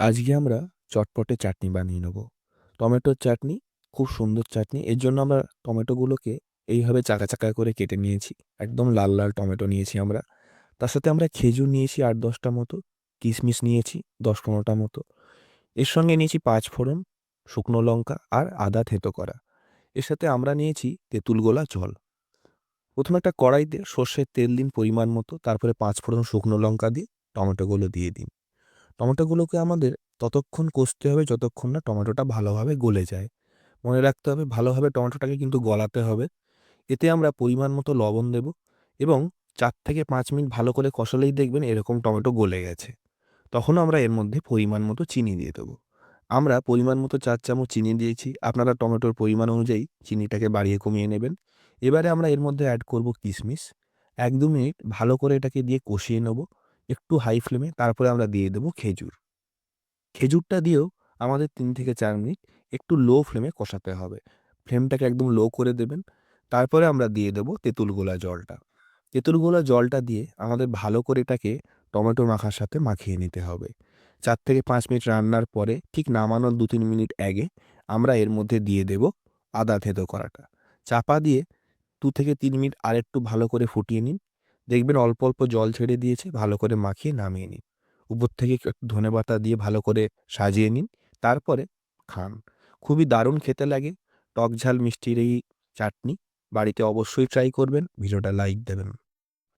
আজকে আমরা চটপটে চাটনি বানিয়ে নেব। টমেটোর চাটনি, খুব সুন্দর চাটনি। এর জন্য আমরা টমেটোগুলোকে এইভাবে চাকা চাকা করে কেটে নিয়েছি। একদম লাল লাল টমেটো নিয়েছি আমরা। তার সাথে আমরা খেজুর নিয়েছি আট দশটা মতো, কিশমিশ নিয়েছি দশ পনেরোটা মতো। এর সঙ্গে নিয়েছি পাঁচ ফোড়ন, শুকনো লঙ্কা আর আদা থেতো করা। এর সাথে আমরা নিয়েছি তেঁতুল গোলা জল। প্রথমে একটা কড়াইতে সর্ষের তেল দিন পরিমাণ মতো, তারপরে পাঁচ ফোড়ন শুকনো লঙ্কা দিয়ে টমেটোগুলো দিয়ে দিন। টমেটোগুলোকে আমাদের ততক্ষণ কষতে হবে যতক্ষণ না টমেটোটা ভালোভাবে গলে যায়। মনে রাখতে হবে ভালোভাবে টমেটোটাকে কিন্তু গলাতে হবে। এতে আমরা পরিমাণ মতো লবণ দেব এবং চার থেকে পাঁচ মিনিট ভালো করে কষালেই দেখবেন এরকম টমেটো গলে গেছে। তখন আমরা এর মধ্যে পরিমাণ মতো চিনি দিয়ে দেবো। আমরা পরিমাণ মতো চার চামচ চিনি দিয়েছি। আপনারা টমেটোর পরিমাণ অনুযায়ী চিনিটাকে বাড়িয়ে কমিয়ে নেবেন। এবারে আমরা এর মধ্যে অ্যাড করব কিশমিশ। এক দু মিনিট ভালো করে এটাকে দিয়ে কষিয়ে নেব। একটু হাই ফ্লেমে তারপরে আমরা দিয়ে দেবো খেজুর। খেজুরটা দিয়েও আমাদের তিন থেকে চার মিনিট একটু লো ফ্লেমে কষাতে হবে। ফ্লেমটাকে একদম লো করে দেবেন। তারপরে আমরা দিয়ে দেবো তেঁতুল গোলা জলটা। তেঁতুল গোলা জলটা দিয়ে আমাদের ভালো করে এটাকে টমেটো মাখার সাথে মাখিয়ে নিতে হবে। চার থেকে পাঁচ মিনিট রান্নার পরে ঠিক নামানোর দু তিন মিনিট আগে আমরা এর মধ্যে দিয়ে দেব আদা থেতো করাটা। চাপা দিয়ে দু থেকে তিন মিনিট আরেকটু ভালো করে ফুটিয়ে নিন। দেখবেন অল্প অল্প জল ছেড়ে দিয়েছে, ভালো করে মাখিয়ে নামিয়ে নিন। উপর থেকে একটু ধনে পাতা দিয়ে ভালো করে সাজিয়ে নিন, তারপরে খান। খুবই দারুণ খেতে লাগে। টক ঝাল মিষ্টির এই চাটনি, বাড়িতে অবশ্যই ট্রাই করবেন, ভিডিওটা লাইক দেবেন।